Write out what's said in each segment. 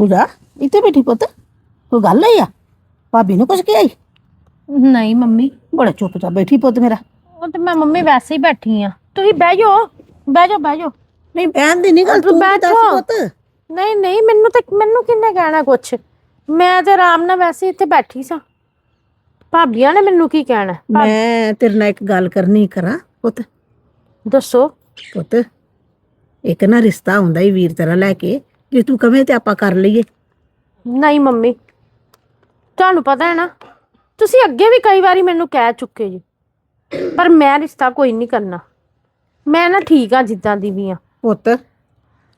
ਪੂਜਾ ਇੱਥੇ ਬੈਠੀ ਪੁੱਤ ਕੋਈ ਗੱਲ ਆਈ ਆ ਭਾਬੀ ਨੂੰ ਕੁਝ ਕਿਹਾ ਈ ਨਹੀਂ ਮੰਮੀ ਬੜਾ ਚੁੱਪ ਚਾਪ ਬੈਠੀ ਪੁੱਤ ਮੇਰਾ ਉਹ ਤੇ ਮੈਂ ਮੰਮੀ ਵੈਸੇ ਹੀ ਬੈਠੀ ਆ ਤੁਸੀਂ ਬਹਿ ਜਾਓ ਬਹਿ ਜਾਓ ਬਹਿ ਜਾਓ ਨਹੀਂ ਬਹਿਣ ਦੀ ਨਹੀਂ ਗੱਲ ਤੂੰ ਬੈਠੋ। ਪੁੱਤ ਨਹੀਂ ਨਹੀਂ ਮੈਨੂੰ ਤੇ ਮੈਨੂੰ ਕਿੰਨੇ ਕਹਿਣਾ ਕੁਛ ਮੈਂ ਤੇ ਆਰਾਮ ਨਾਲ ਵੈਸੇ ਇੱਥੇ ਬੈਠੀ ਸਾਂ ਭਾਬੀਆਂ ਨੇ ਮੈਨੂੰ ਕੀ ਕਹਿਣਾ ਮੈਂ ਤੇਰੇ ਨਾਲ ਇੱਕ ਗੱਲ ਕਰਨੀ ਕਰਾਂ ਪੁੱਤ ਦੱਸੋ ਪੁੱਤ ਇੱਕ ਨਾ ਰਿਸ਼ਤਾ ਹੁੰਦਾ ਹੀ ਵੀਰ ਤੇਰਾ ਲੈ ਕੇ ਜੇ ਤੂੰ ਕਵੇਂ ਤੇ ਆਪਾਂ ਕਰ ਲਈਏ। ਨਹੀਂ ਮੰਮੀ ਤੁਹਾਨੂੰ ਪਤਾ ਹੈ ਨਾ ਤੁਸੀਂ ਅੱਗੇ ਵੀ ਕਈ ਵਾਰੀ ਮੈਨੂੰ ਕਹਿ ਚੁੱਕੇ ਜੀ ਪਰ ਮੈਂ ਰਿਸ਼ਤਾ ਕੋਈ ਨਹੀਂ ਕਰਨਾ। ਮੈਂ ਨਾ ਠੀਕ ਆ ਜਿੱਦਾਂ ਦੀ ਵੀ ਆ। ਪੁੱਤ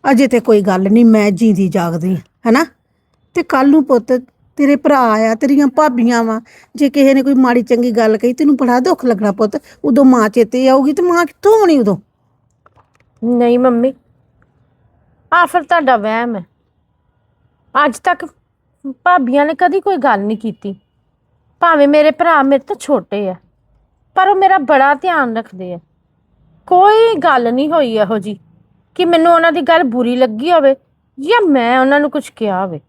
ਅਜੇ ਤੇ ਕੋਈ ਗੱਲ ਨਹੀਂ ਮੈਂ ਜੀਂਦੀ ਜਾਗਦੀ ਹਾਂ, ਹੈਨਾ? ਤੇ ਕੱਲ ਨੂੰ ਪੁੱਤ ਤੇਰੇ ਭਰਾ ਆ ਤੇਰੀਆਂ ਭਾਬੀਆਂ ਵਾ ਜੇ ਕਿਸੇ ਨੇ ਕੋਈ ਮਾੜੀ ਚੰਗੀ ਗੱਲ ਕਹੀ ਤੈਨੂੰ ਬੜਾ ਦੁੱਖ ਲੱਗਣਾ ਪੁੱਤ। ਉਦੋਂ ਮਾਂ ਚੇਤੇ ਆਊਗੀ ਤੇ ਮਾਂ ਕਿੱਥੋਂ ਆਉਣੀ ਉਦੋਂ? ਨਹੀਂ ਮੰਮੀ ਆ ਫਿਰ ਤੁਹਾਡਾ ਵਹਿਮ ਹੈ। ਅੱਜ ਤੱਕ ਭਾਬੀਆਂ ਨੇ ਕਦੀ ਕੋਈ ਗੱਲ ਨਹੀਂ ਕੀਤੀ। ਭਾਵੇਂ ਮੇਰੇ ਭਰਾ ਮੇਰੇ ਤੋਂ ਛੋਟੇ ਆ, ਪਰ ਉਹ ਮੇਰਾ ਬੜਾ ਧਿਆਨ ਰੱਖਦੇ ਆ। ਕੋਈ ਗੱਲ ਨਹੀਂ ਹੋਈ ਇਹੋ ਜੀ ਕਿ ਮੈਨੂੰ ਉਹਨਾਂ ਦੀ ਗੱਲ ਬੁਰੀ ਲੱਗੀ ਹੋਵੇ ਜਾਂ ਮੈਂ ਉਹਨਾਂ ਨੂੰ ਕੁਝ ਕਿਹਾ ਹੋਵੇ।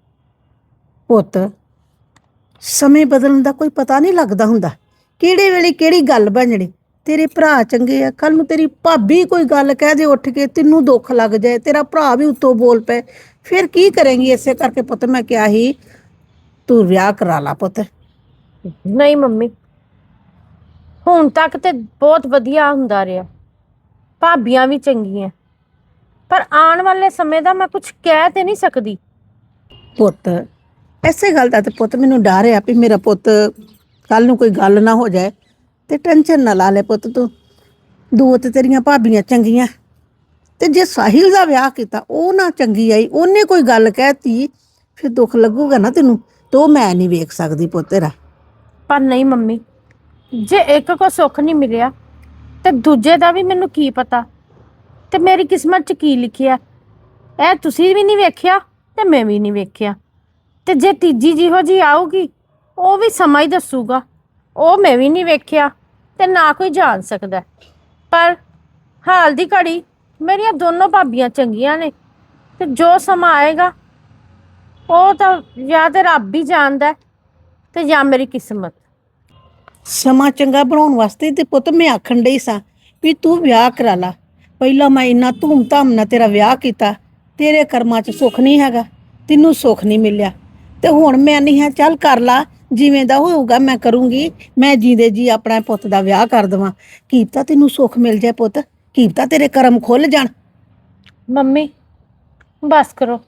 ਪੁੱਤ, ਸਮੇਂ ਬਦਲਣ ਦਾ ਕੋਈ ਪਤਾ ਨਹੀਂ ਲੱਗਦਾ ਹੁੰਦਾ। ਕਿਹੜੇ ਵੇਲੇ ਕਿਹੜੀ ਗੱਲ ਬਣਣੀ ਤੇਰੇ ਭਰਾ ਚੰਗੇ ਆ ਕੱਲ ਨੂੰ ਤੇਰੀ ਭਾਬੀ ਕੋਈ ਗੱਲ ਕਹਿ ਦੇ ਉੱਠ ਕੇ ਤੈਨੂੰ ਦੁੱਖ ਲੱਗ ਜਾਏ ਤੇਰਾ ਭਰਾ ਵੀ ਉੱਤੋਂ ਬੋਲ ਪਏ। ਫਿਰ ਕੀ ਕਰੇਂਗੀ ਇਸੇ ਕਰਕੇ ਪੁੱਤ ਮੈਂ ਕਿਹਾ ਸੀ ਤੂੰ ਵਿਆਹ ਕਰਾ ਲਾ ਪੁੱਤ। ਨਹੀਂ ਮੰਮੀ ਹੁਣ ਤੱਕ ਤੇ ਬਹੁਤ ਵਧੀਆ ਹੁੰਦਾ ਰਿਹਾ। ਭਾਬੀਆਂ ਵੀ ਚੰਗੀਆਂ। ਪਰ ਆਉਣ ਵਾਲੇ ਸਮੇਂ ਦਾ ਮੈਂ ਕੁਝ ਕਹਿ ਤੇ ਨਹੀਂ ਸਕਦੀ। ਪੁੱਤ ਐਸੇ ਗੱਲ ਦਾ ਤੇ ਪੁੱਤ ਮੈਨੂੰ ਡਰ ਆ ਵੀ ਮੇਰਾ ਪੁੱਤ ਕੱਲ ਨੂੰ ਕੋਈ ਗੱਲ ਨਾ ਹੋ ਜਾਏ। ਤੇ ਟੈਨਸ਼ਨ ਨਾ ਲਾ ਲੈ ਪੁੱਤ ਤੂੰ। ਦੋ ਤੇ ਤੇਰੀਆਂ ਭਾਬੀਆਂ ਚੰਗੀਆਂ। ਤੇ ਜੇ ਸਾਹਿਲ ਦਾ ਵਿਆਹ ਕੀਤਾ, ਉਹ ਨਾ ਚੰਗੀ ਆਈ, ਉਹਨੇ ਕੋਈ ਗੱਲ ਕਹਿਤੀ, ਫਿਰ ਦੁੱਖ ਲੱਗੂਗਾ ਨਾ ਤੈਨੂੰ। ਤੋ ਮੈਂ ਨਹੀਂ ਵੇਖ ਸਕਦੀ ਪੁੱਤ ਤੇਰਾ। ਪਰ ਨਹੀਂ ਮੰਮੀ, ਜੇ ਇੱਕ ਕੋ ਸੁੱਖ ਨਹੀਂ ਮਿਲਿਆ, ਤੇ ਦੂਜੇ ਦਾ ਵੀ ਮੈਨੂੰ ਕੀ ਪਤਾ? ਤੇ ਮੇਰੀ ਕਿਸਮਤ 'ਚ ਕੀ ਲਿਖਿਆ? ਇਹ ਤੁਸੀਂ ਵੀ ਨਹੀਂ ਵੇਖਿਆ ਤੇ ਮੈਂ ਵੀ ਨਹੀਂ ਵੇਖਿਆ। ਤੇ ਜੇ ਤੀਜੀ ਜਿਹੋ ਜੀ ਆਊਗੀ, ਉਹ ਵੀ ਸਮਾਂ ਹੀ ਦੱਸੂਗਾ। ਉਹ ਮੈਂ ਵੀ ਨਹੀਂ ਵੇਖਿਆ ਤੇ ਨਾ ਕੋਈ ਜਾਣ ਸਕਦਾ। ਪਰ ਹਾਲ ਦੀ ਘੜੀ ਮੇਰੀਆਂ ਦੋਨੋਂ ਭਾਬੀਆਂ ਚੰਗੀਆਂ ਨੇ ਤੇ ਜੋ ਸਮਾਂ ਆਏਗਾ, ਉਹ ਤਾਂ ਜਾਂ ਤੇ ਰੱਬ ਹੀ ਜਾਣਦਾ ਹੈ ਤੇ ਜਾਂ ਮੇਰੀ ਕਿਸਮਤ। ਸਮਾਂ ਚੰਗਾ ਬਣਾਉਣ ਵਾਸਤੇ ਤੇ ਪੁੱਤ ਮੈਂ ਆਖਣ ਡਈ ਸਾਂ ਵੀ ਤੂੰ ਵਿਆਹ ਕਰਾ ਲਾ। ਪਹਿਲਾਂ ਮੈਂ ਇੰਨਾ ਧੂਮ-ਧਾਮ ਨਾਲ ਤੇਰਾ ਵਿਆਹ ਕੀਤਾ, ਤੇਰੇ ਕਰਮਾਂ 'ਚ ਸੁੱਖ ਨਹੀਂ ਹੈਗਾ, ਤੈਨੂੰ ਸੁੱਖ ਨਹੀਂ ਮਿਲਿਆ। ਤੇ ਹੁਣ ਮੈਂ ਨਹੀਂ ਹਾਂ, ਚੱਲ ਕਰ ਲਾ ਜਿਵੇਂ ਦਾ ਹੋਊਗਾ ਮੈਂ ਕਰੂੰਗੀ ਮੈਂ ਜੀਂਦੇ ਜੀ ਆਪਣਾ ਪੁੱਤ ਦਾ ਵਿਆਹ ਕਰ ਦਵਾਂ। ਕੀਪਤਾ ਤੈਨੂੰ ਸੁੱਖ ਮਿਲ ਜਾਏ ਪੁੱਤ ਕੀਪਤਾ ਤੇਰੇ ਕਰਮ ਖੁੱਲ ਜਾਣ। ਮੰਮੀ ਬਸ ਕਰੋ।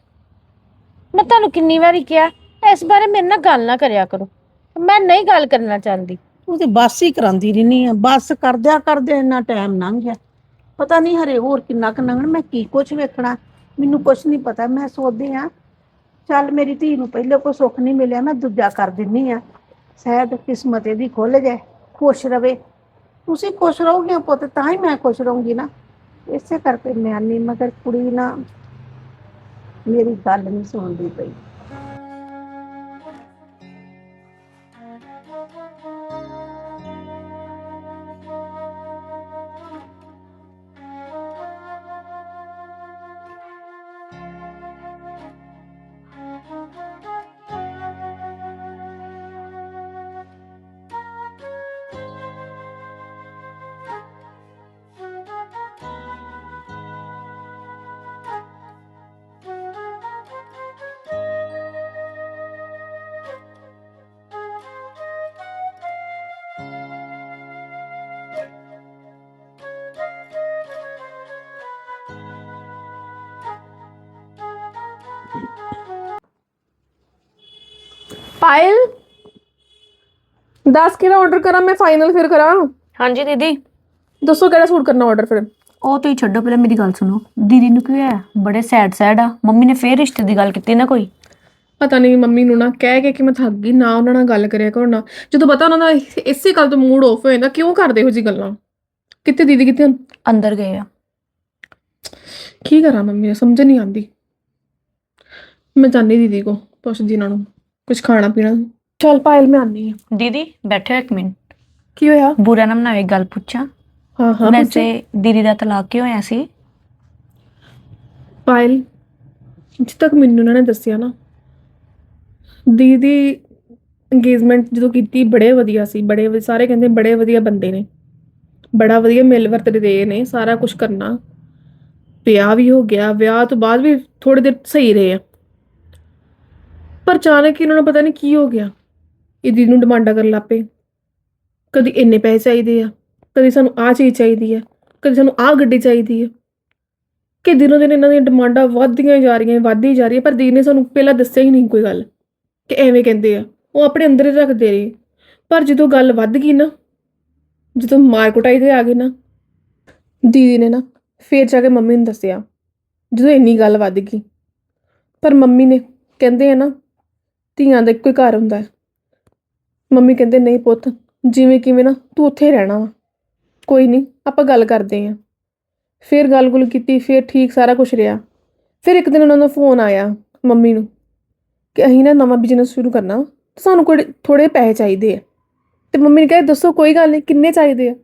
ਮੈਂ ਤੁਹਾਨੂੰ ਕਿੰਨੀ ਵਾਰੀ ਕਿਹਾ ਇਸ ਬਾਰੇ ਮੇਰੇ ਨਾਲ ਗੱਲ ਨਾ ਕਰਿਆ ਕਰੋ। ਮੈਂ ਨਹੀਂ ਗੱਲ ਕਰਨਾ ਚਾਹੁੰਦੀ। ਤੂੰ ਤੇ ਬੱਸ ਹੀ ਕਰਾਂਦੀ ਰਹਿਨੀ ਆ। ਬੱਸ ਕਰਦਿਆਂ ਕਰਦਿਆਂ ਇੰਨਾ ਟਾਈਮ ਲੰਘ ਗਿਆ। ਪਤਾ ਨਹੀਂ ਹਰੇ ਹੋਰ ਕਿੰਨਾ ਕੁ ਲੰਘਣ ਮੈਂ ਕੀ ਕੁਝ ਵੇਖਣਾ। ਮੈਨੂੰ ਕੁਝ ਨਹੀਂ ਪਤਾ ਮੈਂ ਸੋਚਦੀ ਆ ਚੱਲ ਮੇਰੀ ਧੀ ਨੂੰ ਪਹਿਲੇ ਕੋਈ ਸੁੱਖ ਨਹੀਂ ਮਿਲਿਆ, ਮੈਂ ਦੂਜਾ ਕਰ ਦਿੰਨੀ ਆ। ਸ਼ਾਇਦ ਕਿਸਮਤ ਇਹਦੀ ਖੁੱਲ ਜਾਏ, ਖੁਸ਼ ਰਵੇ। ਤੁਸੀਂ ਖੁਸ਼ ਰਹੋਗੇ ਪੁੱਤ, ਤਾਂ ਹੀ ਮੈਂ ਖੁਸ਼ ਰਹੂੰਗੀ ਨਾ। ਇਸੇ ਕਰਕੇ ਮੈਂ ਨਹੀਂ ਮਗਰ ਕੁੜੀ ਨਾ ਮੇਰੀ ਗੱਲ ਨਹੀਂ ਸੁਣਦੀ ਪਈ। ਪਾਇਲ ਦੱਸ ਕਿਹੜਾ ਆਰਡਰ ਕਰਾਂ ਮੈਂ ਫਾਈਨਲ ਫਿਰ ਕਰਾਂ? ਹਾਂਜੀ ਦੀਦੀ। ਦੱਸੋ ਕਿਹੜਾ ਸੂਟ ਕਰਨਾ ਆਰਡਰ ਫਿਰ? ਉਹ ਤੁਸੀਂ ਛੱਡੋ ਪਹਿਲਾਂ ਮੇਰੀ ਗੱਲ ਸੁਣੋ। ਦੀਦੀ ਨੂੰ ਕੀ ਹੋਇਆ? ਬੜੇ ਸੈਡ ਸੈਡ ਆ। ਮੰਮੀ ਨੇ ਫੇਰ ਰਿਸ਼ਤੇ ਦੀ ਗੱਲ ਕੀਤੀ ਨਾ ਕੋਈ? ਪਤਾ ਨਹੀਂ ਮੰਮੀ ਨੂੰ ਨਾ ਕਹਿ ਕੇ ਕਿ ਮੈਂ ਥੱਕ ਗਈ ਨਾ ਉਹਨਾਂ ਨਾਲ ਗੱਲ ਕਰਿਆ ਕਰੋ ਨਾ। ਜਦੋਂ ਪਤਾ ਉਹਨਾਂ ਦਾ ਇਸ- ਇਸੇ ਗੱਲ ਤੋਂ ਮੂਡ ਆਫ ਹੋ ਜਾਂਦਾ ਕਿਉਂ ਕਰਦੇ ਹੋ ਜੀ ਗੱਲਾਂ? ਕਿੱਥੇ ਦੀਦੀ ਕਿੱਥੇ? ਅੰਦਰ ਗਏ ਆ। ਕੀ ਕਰਾਂ ਮੰਮੀ ਨੂੰ ਸਮਝ ਨਹੀਂ ਆਉਂਦੀ। ਮੈਂ ਜਾਣੀ ਦੀਦੀ ਕੋ ਪੁੱਛਦੀ ਇਹਨਾਂ ਨੂੰ। ਕੁਝ ਖਾਣਾ ਪੀਣਾ ਚਲ ਪਾਇਲ ਮੈਂ ਆਨੀ ਆ ਦੀਦੀ ਬੈਠੋ ਇੱਕ ਮਿੰਟ। ਕੀ ਹੋਇਆ? ਬੁਰਾ ਨਾ ਮਨਾਓ ਇੱਕ ਗੱਲ ਪੁੱਛਾਂ। ਹਾਂ ਹਾਂ ਪੁੱਛੋ। ਵੈਸੇ ਦੀਦੀ ਦਾ ਤਲਾਕ ਕਿਉਂ ਹੋਇਆ ਸੀ? ਪਾਇਲ ਜਿੱਥੇ ਤੱਕ ਮੈਨੂੰ ਉਹਨਾਂ ਨੇ ਦੱਸਿਆ ਨਾ ਦੀਦੀ ਇੰਗੇਜਮੈਂਟ ਜਦੋਂ ਕੀਤੀ ਬੜੇ ਵਧੀਆ ਸੀ ਬੜੇ ਵ- ਸਾਰੇ ਕਹਿੰਦੇ ਬੜੇ ਵਧੀਆ ਬੰਦੇ ਨੇ। ਬੜਾ ਵਧੀਆ ਮਿਲ ਵਰਤਦੇ ਰਹੇ ਨੇ ਸਾਰਾ ਕੁਝ ਕਰਨਾ। ਵਿਆਹ ਵੀ ਹੋ ਗਿਆ ਵਿਆਹ ਤੋਂ ਬਾਅਦ ਵੀ ਥੋੜੇ ਦਿਨ ਸਹੀ ਰਹੇ ਆ। ਪਰ ਅਚਾਨਕ ਹੀ ਇਹਨਾਂ ਨੂੰ ਪਤਾ ਨਹੀਂ ਕੀ ਹੋ ਗਿਆ। ਇਹ ਦੀਦੀ ਨੂੰ ਡਿਮਾਂਡਾਂ ਕਰਨ ਲੱਗ ਪਏ। ਕਦੀ ਇੰਨੇ ਪੈਸੇ ਚਾਹੀਦੇ ਆ, ਕਦੀ ਸਾਨੂੰ ਆਹ ਚੀਜ਼ ਚਾਹੀਦੀ ਆ, ਕਦੀ ਸਾਨੂੰ ਆਹ ਗੱਡੀ ਚਾਹੀਦੀ ਆ। ਕਿ ਦਿਨੋਂ ਦਿਨ ਇਹਨਾਂ ਦੀਆਂ ਡਿਮਾਂਡਾਂ ਵੱਧਦੀਆਂ ਜਾ ਰਹੀਆਂ, ਵੱਧਦੀ ਜਾ ਰਹੀ ਹੈ ਪਰ ਦੀਦੀ ਨੇ ਸਾਨੂੰ ਪਹਿਲਾਂ ਦੱਸਿਆ ਹੀ ਨਹੀਂ ਕੋਈ ਗੱਲ। ਕਿ ਐਵੇਂ ਕਹਿੰਦੇ ਆ, ਉਹ ਆਪਣੇ ਅੰਦਰ ਹੀ ਰੱਖਦੇ ਰਹੇ। ਪਰ ਜਦੋਂ ਗੱਲ ਵੱਧ ਗਈ ਨਾ, ਜਦੋਂ ਮਾਰ ਕੁਟਾਈ ਤੇ ਆ ਗਈ ਨਾ, ਦੀਦੀ ਨੇ ਨਾ ਫੇਰ ਜਾ ਕੇ ਮੰਮੀ ਨੂੰ ਦੱਸਿਆ, ਜਦੋਂ ਇੰਨੀ ਗੱਲ ਵੱਧ ਗਈ। ਪਰ ਮੰਮੀ ਨੇ ਕਹਿੰਦੇ ਆ ਨਾ ਧੀਆਂ ਦਾ ਇੱਕੋ ਹੀ ਘਰ ਹੁੰਦਾ ਹੈ। ਮੰਮੀ ਕਹਿੰਦੇ ਨਹੀਂ ਪੁੱਤ ਜਿਵੇਂ ਕਿਵੇਂ ਨਾ ਤੂੰ ਉੱਥੇ ਹੀ ਰਹਿਣਾ ਵਾ। ਕੋਈ ਨਹੀਂ ਆਪਾਂ ਗੱਲ ਕਰਦੇ ਆਂ ਫਿਰ ਗੱਲ-ਗੁਲ ਕੀਤੀ ਫਿਰ ਠੀਕ ਸਾਰਾ ਕੁਝ ਰਿਹਾ। ਫਿਰ ਇੱਕ ਦਿਨ ਉਹਨਾਂ ਦਾ ਫੋਨ ਆਇਆ ਮੰਮੀ ਨੂੰ ਕਿ ਅਸੀਂ ਨਾ ਨਵਾਂ ਬਿਜ਼ਨਸ ਸ਼ੁਰੂ ਕਰਨਾ ਤੇ ਸਾਨੂੰ ਕੋਈ ਥੋੜੇ ਪੈਸੇ ਚਾਹੀਦੇ ਆ। ਤੇ ਮੰਮੀ ਨੇ ਕਿਹਾ ਦੱਸੋ ਕੋਈ ਗੱਲ ਨਹੀਂ ਕਿੰਨੇ ਚਾਹੀਦੇ ਆ?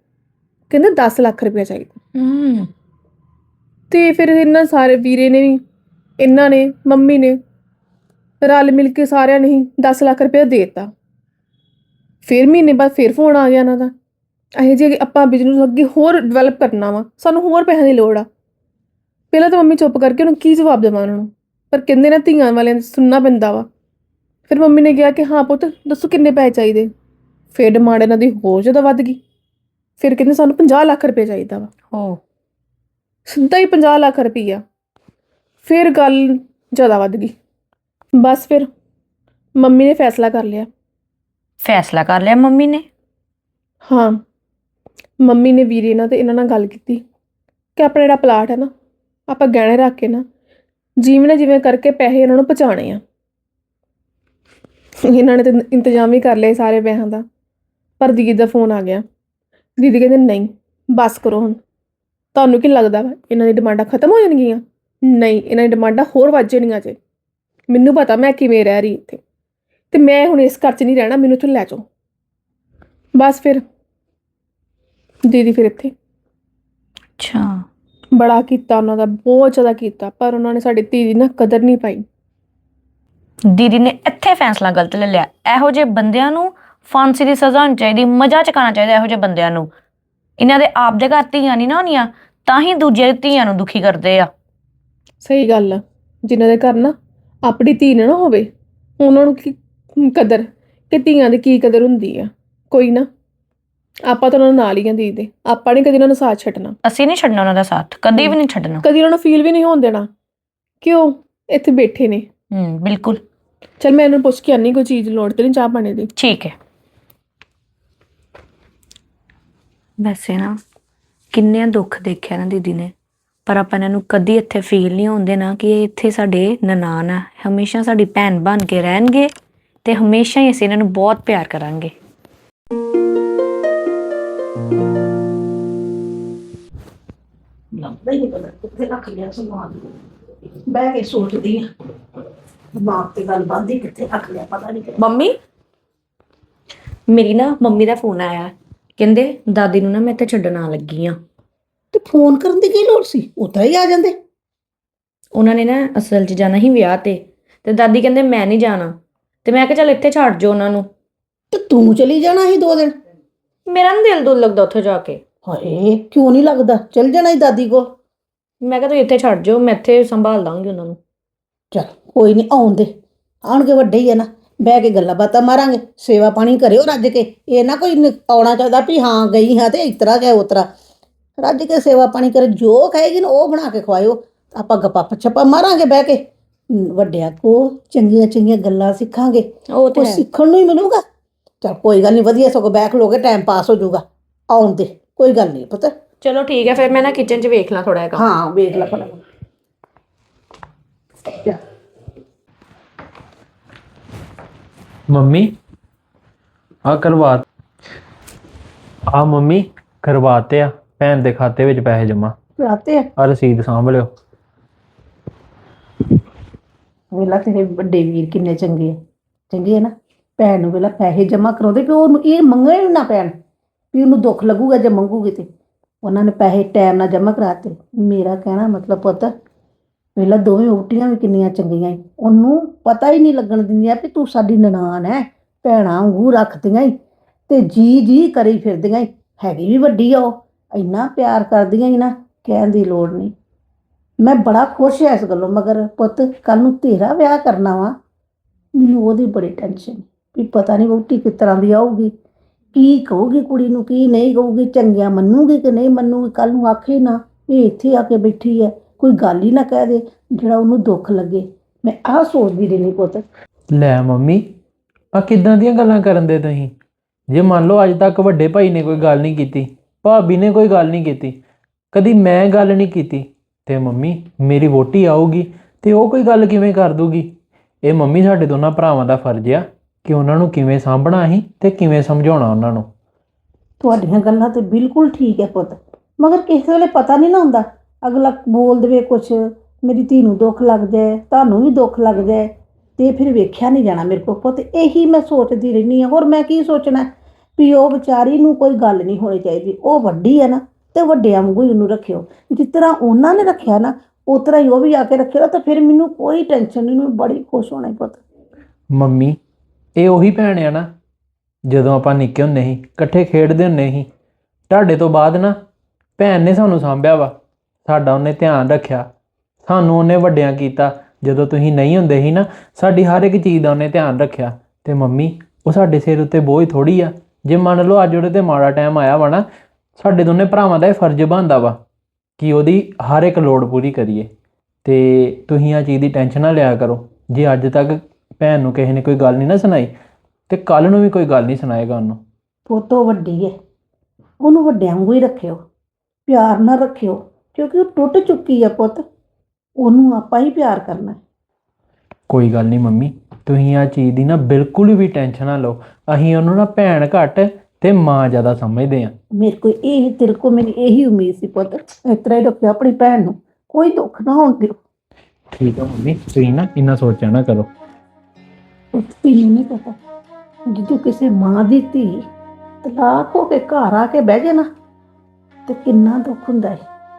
ਕਹਿੰਦੇ 10 ਲੱਖ ਰੁਪਏ ਚਾਹੀਦੇ। ਹੂੰ। ਤੇ ਫਿਰ ਇਹਨਾਂ ਸਾਰੇ ਵੀਰੇ ਨੇ ਵੀ ਇਹਨਾਂ ਨੇ ਮੰਮੀ ਨੇ ਰਲ ਮਿਲ ਕੇ ਸਾਰਿਆਂ ਨੇ ਹੀ 10 ਲੱਖ ਰੁਪਏ ਦੇ ਦਿੱਤਾ। ਫਿਰ ਮਹੀਨੇ ਬਾਅਦ ਫਿਰ ਫੋਨ ਆ ਗਿਆ ਇਹਨਾਂ ਦਾ। ਇਹ ਜੇ ਆਪਾਂ ਬਿਜ਼ਨਸ ਅੱਗੇ ਹੋਰ ਡਿਵੈਲਪ ਕਰਨਾ ਵਾ ਸਾਨੂੰ ਹੋਰ ਪੈਸਿਆਂ ਦੀ ਲੋੜ ਆ। ਪਹਿਲਾਂ ਤਾਂ ਮੰਮੀ ਚੁੱਪ ਕਰਕੇ ਉਹਨੂੰ ਕੀ ਜਵਾਬ ਦੇਵਾਂ ਉਹਨਾਂ ਨੂੰ? ਪਰ ਕਹਿੰਦੇ ਨਾ ਧੀਆਂ ਵਾਲਿਆਂ ਨੂੰ ਸੁਣਨਾ ਪੈਂਦਾ ਵਾ। ਫਿਰ ਮੰਮੀ ਨੇ ਕਿਹਾ ਕਿ ਹਾਂ ਪੁੱਤ ਦੱਸੋ ਕਿੰਨੇ ਪੈਸੇ ਚਾਹੀਦੇ? ਫਿਰ ਡਿਮਾਂਡ ਇਹਨਾਂ ਦੀ ਹੋਰ ਜ਼ਿਆਦਾ ਵੱਧ ਗਈ। ਫਿਰ ਕਹਿੰਦੇ ਸਾਨੂੰ 50 ਲੱਖ ਰੁਪਏ ਚਾਹੀਦਾ ਵਾ। ਹੋ। ਸਿੱਧਾ ਹੀ 50 ਲੱਖ ਰੁਪਈਆ ਫਿਰ ਗੱਲ ਜ਼ਿਆਦਾ ਵੱਧ ਗਈ। ਬਸ ਫਿਰ ਮੰਮੀ ਨੇ ਫੈਸਲਾ ਕਰ ਲਿਆ। ਫੈਸਲਾ ਕਰ ਲਿਆ ਮੰਮੀ ਨੇ? ਹਾਂ ਮੰਮੀ ਨੇ ਵੀਰੇ ਨਾਲ ਤੇ ਇਹਨਾਂ ਨਾਲ ਗੱਲ ਕੀਤੀ ਕਿ ਆਪਣਾ ਜਿਹੜਾ ਪਲਾਟ ਹੈ ਨਾ ਆਪਾਂ ਗਹਿਣੇ ਰੱਖ ਕੇ ਨਾ ਜਿਵੇਂ ਨਾ ਜਿਵੇਂ ਕਰਕੇ ਪੈਸੇ ਇਹਨਾਂ ਨੂੰ ਪਹੁੰਚਾਉਣੇ ਆ। ਇਹਨਾਂ ਨੇ ਤੇ ਇੰਤਜ਼ਾਮ ਹੀ ਕਰ ਲਿਆ ਸਾਰੇ ਪੈਸਿਆਂ ਦਾ ਪਰ ਦੀਦੀ ਦਾ ਫੋਨ ਆ ਗਿਆ। ਦੀਦੀ ਕਹਿੰਦੇ ਨਹੀਂ ਬਸ ਕਰੋ ਹੁਣ। ਤੁਹਾਨੂੰ ਕੀ ਲੱਗਦਾ ਵਾ ਇਹਨਾਂ ਦੀ ਡਿਮਾਂਡਾਂ ਖਤਮ ਹੋ ਜਾਣਗੀਆਂ? ਨਹੀਂ ਇਹਨਾਂ ਦੀ ਡਿਮਾਂਡਾਂ ਹੋਰ ਵੱਧ ਜਾਣੀਆਂ ਜੇ। ਮੈਨੂੰ ਪਤਾ ਮੈਂ ਕਿਵੇਂ ਰਹਿ ਰਹੀ ਇੱਥੇ। ਤੇ ਮੈਂ ਹੁਣ ਇਸ ਘਰ 'ਚ ਨਹੀਂ ਰਹਿਣਾ ਮੈਨੂੰ ਇੱਥੋਂ ਲੈ ਜਾਓ। ਬਸ ਫਿਰ। ਦੀਦੀ ਫਿਰ ਇੱਥੇ। ਅੱਛਾ। ਬੜਾ ਕੀਤਾ ਉਹਨਾਂ ਦਾ ਬਹੁਤ ਜ਼ਿਆਦਾ ਕੀਤਾ ਪਰ ਉਹਨਾਂ ਨੇ ਸਾਡੀ ਧੀ ਦੀ ਨਾ ਕਦਰ ਨਹੀਂ ਪਾਈ। ਦੀਦੀ ਨੇ ਇੱਥੇ ਫੈਸਲਾ ਗਲਤ ਲੈ ਲਿਆ। ਇਹੋ ਜਿਹੇ ਬੰਦਿਆਂ ਨੂੰ ਫਾਂਸੀ ਦੀ ਸਜ਼ਾ ਹੋਣੀ ਚਾਹੀਦੀ ਮਜ਼ਾ ਚਕਾਉਣਾ ਚਾਹੀਦਾ ਇਹੋ ਜਿਹੇ ਬੰਦਿਆਂ ਨੂੰ। ਇਹਨਾਂ ਦੇ ਆਪ ਦੇ ਘਰ ਧੀਆਂ ਨਹੀਂ ਨਾ ਹੋਣੀਆਂ ਤਾਂ ਹੀ ਦੂਜੇ ਧੀਆਂ ਨੂੰ ਦੁਖੀ ਕਰਦੇ ਆ। ਸਹੀ ਗੱਲ ਆ। ਜਿਨ੍ਹਾਂ ਦੇ ਘਰ ਨਾ ਆਪਣੀ ਧੀ ਨਾ ਨਾ ਹੋਵੇ ਉਹਨਾਂ ਨੂੰ ਕੀ ਕਦਰ ਕਿ ਧੀਆਂ ਦੀ ਕੀ ਕਦਰ ਹੁੰਦੀ ਆ? ਕੋਈ ਨਾ ਆਪਾਂ ਤਾਂ ਉਹਨਾਂ ਨਾਲ ਹੀ ਆ ਦੀਦੀ ਦੇ ਆਪਾਂ ਨਹੀਂ ਕਦੀ ਉਹਨਾਂ ਨੂੰ ਸਾਥ ਛੱਡਣਾ। ਅਸੀਂ ਨਹੀਂ ਛੱਡਣਾ ਉਹਨਾਂ ਦਾ ਸਾਥ ਕਦੀ ਵੀ ਨਹੀਂ ਛੱਡਣਾ। ਕਦੀ ਉਹਨਾਂ ਨੂੰ ਫੀਲ ਵੀ ਨਹੀਂ ਹੋਣ ਦੇਣਾ ਕਿਉਂ ਇੱਥੇ ਬੈਠੇ ਨੇ। ਹੂੰ ਬਿਲਕੁਲ। ਚਲ ਮੈਂ ਇਹਨੂੰ ਪੁੱਛ ਕੇ ਆਨੀ ਕੋਈ ਚੀਜ਼ ਲੋੜ ਤੇ ਨਹੀਂ ਚਾਹ ਪਾਣੇ ਦੀ। ਠੀਕ ਹੈ। ਵੈਸੇ ਨਾ ਕਿੰਨੇ ਦੁੱਖ ਦੇਖਿਆ ਨਾ ਦੀਦੀ ਨੇ। ਪਰ ਆਪਾਂ ਇਹਨਾਂ ਨੂੰ ਕਦੀ ਇੱਥੇ ਫੀਲ ਨਹੀਂ ਹੁੰਦੇ ਨਾ ਕਿ ਇਹ ਇੱਥੇ ਸਾਡੇ ਨਨਾਣ ਆ। ਹਮੇਸ਼ਾ ਸਾਡੀ ਭੈਣ ਬਣ ਕੇ ਰਹਿਣਗੇ ਤੇ ਹਮੇਸ਼ਾ ਹੀ ਅਸੀਂ ਇਹਨਾਂ ਨੂੰ ਬਹੁਤ ਪਿਆਰ ਕਰਾਂਗੇ। ਲੱਭਦਾ ਹੀ ਨਹੀਂ ਪਤਾ ਕਿੱਥੇ ਰੱਖ ਲਿਆ ਸਮਾਨ। ਬਹਿ ਕੇ ਸੋਚਦੀ ਆ। ਦਿਮਾਗ ਤੇ ਗੱਲ ਬੰਦੀ ਕਿੱਥੇ ਰੱਖ ਲਿਆ ਪਤਾ ਨਹੀਂ ਕਿੱਥੇ। ਮੰਮੀ? ਮੇਰੀ ਨਾ ਮੰਮੀ ਦਾ ਫੋਨ ਆਇਆ। ਕਹਿੰਦੇ ਦਾਦੀ ਨੂੰ ਨਾ ਮੈਂ ਇੱਥੇ ਛੱਡਣ ਆਉਣ ਲੱਗੀ ਆ। ਤੇ ਫੋਨ ਕਰਨ ਦੀ ਕੀ ਲੋੜ ਸੀ? ਉਤਰਾ ਹੀ ਆ ਜਾਂਦੇ। ਉਹਨਾਂ ਨੇ ਨਾ ਅਸਲ 'ਚ ਜਾਣਾ ਹੀ ਵਿਆਹ ਤੇ ਤੇ ਦਾਦੀ ਕਹਿੰਦੇ ਮੈਂ ਨਹੀਂ ਜਾਣਾ। ਤੇ ਮੈਂ ਕਿਹਾ ਚੱਲ ਇੱਥੇ ਛੱਡ ਜੋ ਉਹਨਾਂ ਨੂੰ। ਤੇ ਤੂੰ ਚਲੀ ਜਾਣਾ ਸੀ ਦੋ ਦਿਨ? ਮੇਰਾ ਨਾ ਦਿਲ ਦੁੱਲ ਲੱਗਦਾ ਉੱਥੇ ਜਾ ਕੇ। ਹਾਏ ਕਿਉਂ ਨਹੀਂ ਲੱਗਦਾ? ਚਲ ਜਾਣਾ ਹੀ ਦਾਦੀ ਕੋ ਮੈਂ ਕਿਹਾ ਤੂੰ ਇੱਥੇ ਛੱਡ ਜਾਓ ਮੈਂ ਇੱਥੇ ਸੰਭਾਲ ਦਾਂਗੀ ਉਹਨਾਂ ਨੂੰ। ਚਲ ਕੋਈ ਨਹੀਂ ਆਉਣ ਦੇ। ਆਉਣਗੇ ਵੱਡੇ ਹੀ ਆ ਨਾ। ਬਹਿ ਕੇ ਗੱਲਾਂ ਬਾਤਾਂ ਮਾਰਾਂਗੇ ਸੇਵਾ ਪਾਣੀ ਕਰਿਓ ਰੱਜ ਕੇ। ਇਹ ਨਾ ਕੋਈ ਨ- ਆਉਣਾ ਚਾਹਦਾ ਵੀ ਹਾਂ ਗਈ ਹਾਂ ਤੇ ਇਤਰਾ ਗਿਆ ਉਤਰਾ ਰੱਜ ਕੇ ਸੇਵਾ ਪਾਣੀ ਕਰ ਜੋ ਕਹੇਗੀ ਨਾ ਉਹ ਬਣਾ ਕੇ ਖਵਾਇਓ। ਆਪਾਂ ਗੱਪਾਂ ਛੱਪਾ ਮਾਰਾਂਗੇ ਬਹਿ ਕੇ। ਵੱਡਿਆਂ ਕੋ ਚੰਗੀਆਂ ਚੰਗੀਆਂ ਗੱਲਾਂ ਸਿੱਖਾਂਗੇ। ਉਹ ਤੇ ਸਿੱਖਣ ਨੂੰ ਹੀ ਮਿਲੂਗਾ। ਚਲ ਕੋਈ ਗੱਲ ਨਹੀਂ ਵਧੀਆ ਸਗੋਂ ਬੈਠ ਲੋਗੇ ਟਾਈਮ ਪਾਸ ਹੋ ਜਾਊਗਾ। ਆਉਣ ਦੇ ਕੋਈ ਗੱਲ ਨਹੀਂ ਪਤਾ। ਚਲੋ ਠੀਕ ਹੈ ਫਿਰ ਮੈਂ ਨਾ ਕਿਚਨ 'ਚ ਵੇਖ ਲਾਂ ਥੋੜਾ ਜਿਹਾ। ਹਾਂ ਵੇਖ ਲੈ ਭਲਾ। ਮੰਮੀ ਆ ਕਰਵਾ ਆ ਮੰਮੀ ਕਰਵਾਤੇ ਆ। ਭੈਣ ਦੇ ਖਾਤੇ ਵਿੱਚ ਪੈਸੇ ਜਮਾ ਰਾਤੇ ਆ ਰਸੀਦ ਸਾਂਭ ਲਿਓ। ਵੇਲਾ ਤੇਰੇ ਵੱਡੇ ਵੀਰ ਕਿੰਨੇ ਚੰਗੇ ਆ। ਚੰਗੇ ਆ ਨਾ? ਭੈਣ ਨੂੰ ਵੇਲਾ ਪੈਸੇ ਜਮਾ ਕਰਾਉਂਦੇ ਕਿ ਉਹਨੂੰ ਇਹ ਮੰਗਣੇ ਵੀ ਨਾ ਪੈਣ ਵੀ ਉਹਨੂੰ ਦੁੱਖ ਲੱਗੂਗਾ ਜੇ ਮੰਗੂਗੀ ਤੇ। ਉਹਨਾਂ ਨੇ ਪੈਸੇ ਟਾਈਮ ਨਾਲ ਜਮਾ ਕਰਾਤੇ। ਮੇਰਾ ਕਹਿਣਾ ਮਤਲਬ ਪੁੱਤ ਪਹਿਲਾਂ ਦੋਵੇਂ ਉਲਟੀਆਂ ਵੀ ਕਿੰਨੀਆਂ ਚੰਗੀਆਂ ਸੀ ਉਹਨੂੰ ਪਤਾ ਹੀ ਨਹੀਂ ਲੱਗਣ ਦਿੰਦੀਆਂ ਵੀ ਤੂੰ ਸਾਡੀ ਨਨਾਣ ਹੈ ਭੈਣਾਂ ਵਾਂਗੂ ਰੱਖਦੀਆਂ ਈ ਤੇ ਜੀ ਜੀ ਕਰੀ ਫਿਰਦੀਆਂ ਈ। ਹੈਗੀ ਵੀ ਵੱਡੀ ਆ ਉਹ। ਇੰਨਾ ਪਿਆਰ ਕਰਦੀਆਂ ਹੀ ਨਾ, ਕਹਿਣ ਦੀ ਲੋੜ ਨਹੀਂ। ਮੈਂ ਬੜਾ ਖੁਸ਼ ਹਾਂ ਇਸ ਗੱਲੋਂ, ਮਗਰ ਪੁੱਤ ਕੱਲ ਨੂੰ ਤੇਰਾ ਵਿਆਹ ਕਰਨਾ ਵਾ। ਮੈਨੂੰ ਉਹਦੀ ਬੜੀ ਟੈਨਸ਼ਨ ਵੀ ਪਤਾ ਨਹੀਂ ਵਹੁਟੀ ਕਿਸ ਤਰ੍ਹਾਂ ਦੀ ਆਊਗੀ। ਕੀ ਕਹੂਗੀ ਕੁੜੀ ਨੂੰ, ਕੀ ਨਹੀਂ ਕਹੂਗੀ, ਚੰਗਿਆ ਮੰਨੂਗੀ ਕਿ ਨਹੀਂ ਮੰਨੂਗੀ ਕੱਲ ਨੂੰ ਆਖੇ ਨਾ ਇਹ ਇੱਥੇ ਆ ਕੇ ਬੈਠੀ ਹੈ, ਕੋਈ ਗੱਲ ਹੀ ਨਾ ਕਹਿ ਦੇ, ਜਿਹੜਾ ਉਹਨੂੰ ਦੁੱਖ ਲੱਗੇ। ਮੈਂ ਆਹ ਸੋਚਦੀ ਰਹਿੰਦੀ ਪੁੱਤ। ਲੈ ਮੰਮੀ ਆ ਕਿੱਦਾਂ ਦੀਆਂ ਗੱਲਾਂ ਕਰਨ ਦੇ ਤੁਸੀਂ? ਜੇ ਮੰਨ ਲਓ ਅੱਜ ਤੱਕ ਵੱਡੇ ਭਾਈ ਨੇ ਕੋਈ ਗੱਲ ਨਹੀਂ ਕੀਤੀ ਭਾਬੀ ਨੇ ਕੋਈ ਗੱਲ ਨਹੀਂ ਕੀਤੀ। ਕਦੀ ਮੈਂ ਗੱਲ ਨਹੀਂ ਕੀਤੀ ਤੇ ਮੰਮੀ ਮੇਰੀ ਵੋਟੀ ਆਊਗੀ ਤੇ ਉਹ ਕੋਈ ਗੱਲ ਕਿਵੇਂ ਕਰ ਦੂਗੀ? ਇਹ ਮੰਮੀ ਸਾਡੇ ਦੋਨਾਂ ਭਰਾਵਾਂ ਦਾ ਫਰਜ਼ ਆ ਕਿ ਉਹਨਾਂ ਨੂੰ ਕਿਵੇਂ ਸਾਂਭਣਾ ਅਸੀਂ ਤੇ ਕਿਵੇਂ ਸਮਝਾਉਣਾ ਉਹਨਾਂ ਨੂੰ। ਤੁਹਾਡੀਆਂ ਗੱਲਾਂ ਤੇ ਬਿਲਕੁਲ ਠੀਕ ਹੈ ਪੁੱਤ, ਮਗਰ ਕਿਸੇ ਵੇਲੇ ਪਤਾ ਨਹੀਂ ਨਾ ਹੁੰਦਾ, ਅਗਲਾ ਬੋਲ ਦੇਵੇ ਕੁਛ, ਮੇਰੀ ਧੀ ਨੂੰ ਦੁੱਖ ਲੱਗ ਜਾਏ, ਤੁਹਾਨੂੰ ਵੀ ਦੁੱਖ ਲੱਗ ਜਾਏ, ਤੇ ਫਿਰ ਵੇਖਿਆ ਨਹੀਂ ਜਾਣਾ ਮੇਰੇ ਕੋਲ ਪੁੱਤ, ਇਹੀ ਮੈਂ ਸੋਚਦੀ ਰਹਿੰਦੀ ਹਾਂ। ਹੋਰ ਮੈਂ ਕੀ ਸੋਚਣਾ? ਵੀ ਉਹ ਵਿਚਾਰੀ ਨੂੰ ਕੋਈ ਗੱਲ ਨਹੀਂ ਹੋਣੀ ਚਾਹੀਦੀ। ਉਹ ਵੱਡੀ ਹੈ ਨਾ, ਤੇ ਵੱਡਿਆਂ ਵਾਂਗੂ ਉਹਨੂੰ ਰੱਖਿਓ। ਜਿਸ ਤਰ੍ਹਾਂ ਉਹਨਾਂ ਨੇ ਰੱਖਿਆ ਨਾ, ਉਸ ਤਰ੍ਹਾਂ ਹੀ ਉਹ ਵੀ ਆ ਕੇ ਰੱਖੇਗਾ ਤਾਂ ਫਿਰ ਮੈਨੂੰ ਕੋਈ ਟੈਨਸ਼ਨ ਨਹੀਂ ਮੈਂ ਬੜੀ ਖੁਸ਼ ਹੋਣਾ ਈ ਪੁੱਤ। ਮੰਮੀ, ਇਹ ਉਹੀ ਭੈਣ ਆ ਨਾ, ਜਦੋਂ ਆਪਾਂ ਨਿੱਕੇ ਹੁੰਦੇ ਸੀ, ਇਕੱਠੇ ਖੇਡਦੇ ਹੁੰਦੇ ਸੀ, ਤੁਹਾਡੇ ਤੋਂ ਬਾਅਦ ਨਾ ਭੈਣ ਨੇ ਸਾਨੂੰ ਸਾਂਭਿਆ ਵਾ, ਸਾਡਾ ਉਹਨੇ ਧਿਆਨ ਰੱਖਿਆ, ਸਾਨੂੰ ਉਹਨੇ ਵੱਡਿਆਂ ਕੀਤਾ, ਜਦੋਂ ਤੁਸੀਂ ਨਹੀਂ ਹੁੰਦੇ ਸੀ ਨਾ, ਸਾਡੀ ਹਰ ਇੱਕ ਚੀਜ਼ ਦਾ ਉਹਨੇ ਧਿਆਨ ਰੱਖਿਆ, ਤੇ ਮੰਮੀ, ਉਹ ਸਾਡੇ ਸਿਰ ਉੱਤੇ ਬੋਝ ਥੋੜੀ ਆ। ਜੇ ਮੰਨ ਲਓ ਅੱਜ ਉਹਦੇ ਤੇ ਮਾੜਾ ਟਾਈਮ ਆਇਆ ਵਾ ਨਾ, ਸਾਡੇ ਦੋਨੇ ਭਰਾਵਾਂ ਦਾ ਇਹ ਫਰਜ਼ ਬਣਦਾ ਵਾ ਕਿ ਉਹਦੀ ਹਰ ਇੱਕ ਲੋੜ ਪੂਰੀ ਕਰੀਏ। ਤੇ ਤੁਸੀਂ ਆ ਚੀਜ਼ ਦੀ ਟੈਨਸ਼ਨ ਨਾ ਲਿਆ ਕਰੋ। ਜੇ ਅੱਜ ਤੱਕ ਭੈਣ ਨੂੰ ਕਿਸੇ ਨੇ ਕੋਈ ਗੱਲ ਨਹੀਂ ਨਾ ਸੁਣਾਈ, ਤੇ ਕੱਲ ਨੂੰ ਵੀ ਕੋਈ ਗੱਲ ਨਹੀਂ ਸੁਣਾਏਗਾ ਉਹਨੂੰ। ਪੋਤੋ ਵੱਡੀ ਹੈ ਉਹਨੂੰ ਵੱਡਿਆਂ ਵਾਂਗੂ ਹੀ ਰੱਖਿਓ। ਪਿਆਰ ਨਾਲ ਰੱਖਿਓ। ਕਿਉਂਕਿ ਉਹ ਟੁੱਟ ਚੁੱਕੀ ਆ ਪੁੱਤ। ਉਹਨੂੰ ਆਪਾਂ ਹੀ ਪਿਆਰ ਕਰਨਾ। ਕੋਈ ਗੱਲ ਨਹੀਂ ਮੰਮੀ ਤੁਸੀਂ ਆ ਚੀਜ਼ ਦੀ ਨਾ ਬਿਲਕੁਲ ਵੀ ਟੈਨਸ਼ਨ ਨਾ ਲਓ। ਅਸੀਂ ਉਹਨੂੰ ਨਾ ਭੈਣ ਘੱਟ ਤੇ ਮਾਂ ਜ਼ਿਆਦਾ ਸਮਝਦੇ ਆ ਮੇਰੇ ਕੋਲ ਇਹ ਤੇਰੇ ਕੋਲ ਮੇਰੀ ਇਹੀ ਉਮੀਦ ਸੀ ਪੁੱਤ ਇਸ ਤਰ੍ਹਾਂ ਹੀ ਰੱਖਿਓ ਆਪਣੀ ਭੈਣ ਨੂੰ ਕੋਈ ਦੁੱਖ ਨਾ ਹੋਣ ਦਿਓ। ਠੀਕ ਆ ਮੰਮੀ ਤੁਸੀਂ ਨਾ ਇੰਨਾ ਸੋਚਿਆ ਨਾ ਕਰੋ। ਤੈਨੂੰ ਨਹੀਂ ਪਤਾ ਜਦੋਂ ਕਿਸੇ ਮਾਂ ਦੀ ਧੀ ਤਲਾਕ ਹੋ ਕੇ ਘਰ ਆ ਕੇ ਬਹਿ ਜੇ ਨਾ ਤੇ ਕਿੰਨਾ ਦੁੱਖ ਹੁੰਦਾ ਹੈ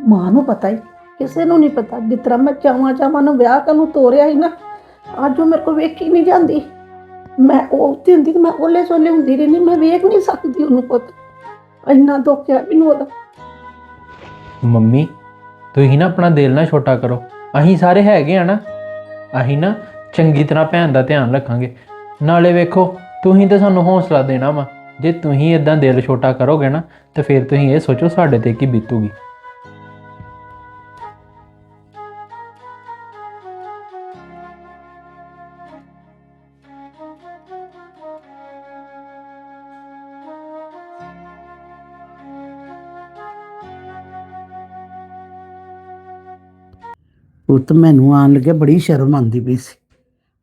ਮਾਂ ਨੂੰ ਪਤਾ ਹੀ ਕਿਸੇ ਨੂੰ ਨਹੀਂ ਪਤਾ ਜਿਸ ਤਰ੍ਹਾਂ ਮੈਂ ਚਾਵਾਂ ਚਾਵਾਂ ਨੂੰ ਵਿਆਹ ਕਰਨ ਨੂੰ ਤੋਰਿਆ ਸੀ ਨਾ ਅੱਜ ਉਹ ਮੇਰੇ ਕੋਲ ਵੇਖੀ ਨਹੀਂ ਜਾਂਦੀ। ਮੈਂ ਉਹ ਉੱਥੇ ਹੁੰਦੀ ਤੇ ਮੈਂ ਓਲੇ ਸੋਲੇ ਹੁੰਦੀ ਰਹਿੰਦੀ, ਮੈਂ ਵੇਖ ਨਹੀਂ ਸਕਦੀ ਉਹਨੂੰ ਪੁੱਤ। ਇੰਨਾ ਦੁੱਖ ਹੈ ਮੈਨੂੰ ਉਹਦਾ। ਮੰਮੀ, ਤੁਸੀਂ ਨਾ ਆਪਣਾ ਦਿਲ ਨਾ ਛੋਟਾ ਕਰੋ। ਅਸੀਂ ਸਾਰੇ ਹੈਗੇ ਆ ਨਾ। ਅਸੀਂ ਨਾ ਚੰਗੀ ਤਰ੍ਹਾਂ ਭੈਣ ਦਾ ਧਿਆਨ ਰੱਖਾਂਗੇ। ਨਾਲੇ ਵੇਖੋ, ਤੁਸੀਂ ਤਾਂ ਸਾਨੂੰ ਹੌਸਲਾ ਦੇਣਾ ਵਾ। ਜੇ ਤੁਸੀਂ ਇਦਾਂ ਦਿਲ ਛੋਟਾ ਕਰੋਗੇ ਨਾ, ਤੇ ਫਿਰ ਤੁਸੀਂ ਇਹ ਸੋਚੋ ਸਾਡੇ ਤੇ ਕੀ ਬੀਤੂਗੀ। ਪੁੱਤ ਮੈਨੂੰ ਆਣ ਲੱਗਿਆ ਬੜੀ ਸ਼ਰਮ ਆਉਂਦੀ ਪਈ ਸੀ